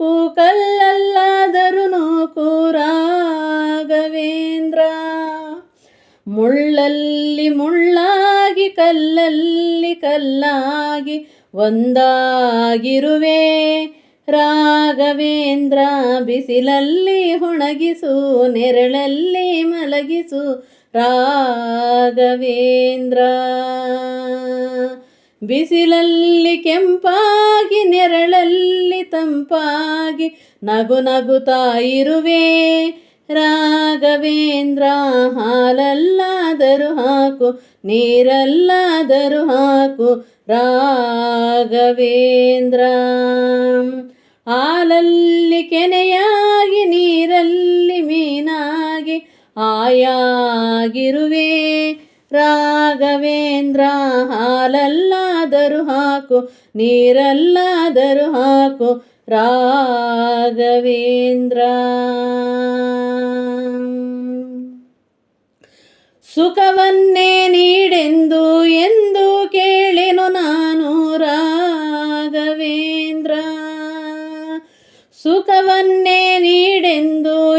ನೂಕು ಕಲ್ಲಲ್ಲಾದರೂ ನೂಕು ರಾಘವೇಂದ್ರ. ಮುಳ್ಳಲ್ಲಿ ಮುಳ್ಳಾಗಿ ಕಲ್ಲಲ್ಲಿ ಕಲ್ಲಾಗಿ ಒಂದಾಗಿರುವೆ ರಾಘವೇಂದ್ರ. ಬಿಸಿಲಲ್ಲಿ ಹೊಣಗಿಸು, ನೆರಳಲ್ಲಿ ಮಲಗಿಸು ರಾಘವೇಂದ್ರ. ಬಿಸಿಲಲ್ಲಿ ಕೆಂಪಾಗಿ, ನೆರಳಲ್ಲಿ ತಂಪಾಗಿ ನಗು ನಗುತ್ತಾ ಇರುವೆ. ರಾಘವೇಂದ್ರ, ಹಾಲಲ್ಲಾದರೂ ಹಾಕು, ನೀರಲ್ಲಾದರೂ ಹಾಕು, ರಾಘವೇಂದ್ರ. ಹಾಲಲ್ಲಿ ಕೆನೆಯಾಗಿ, ನೀರಲ್ಲಿ ಮೀನಾಗಿ ಆಯಾಗಿರುವೆ ರಾಘವೇಂದ್ರ ಹಾಲಲ್ಲಾದರೂ ಹಾಕು ನೀರಲ್ಲಾದರೂ ಹಾಕು ರಾಘವೇಂದ್ರ. ಸುಖವನ್ನೇ ನೀಡೆಂದು ಎಂದು ಕೇಳೆನು ನಾನು ರಾಘವೇಂದ್ರ. ಸುಖವನ್ನೇ ನೀಡೆಂದು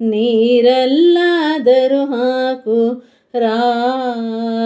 ನೀರಲ್ಲಾದರೂ ಹಾಕು ರಾಘವೇಂದ್ರ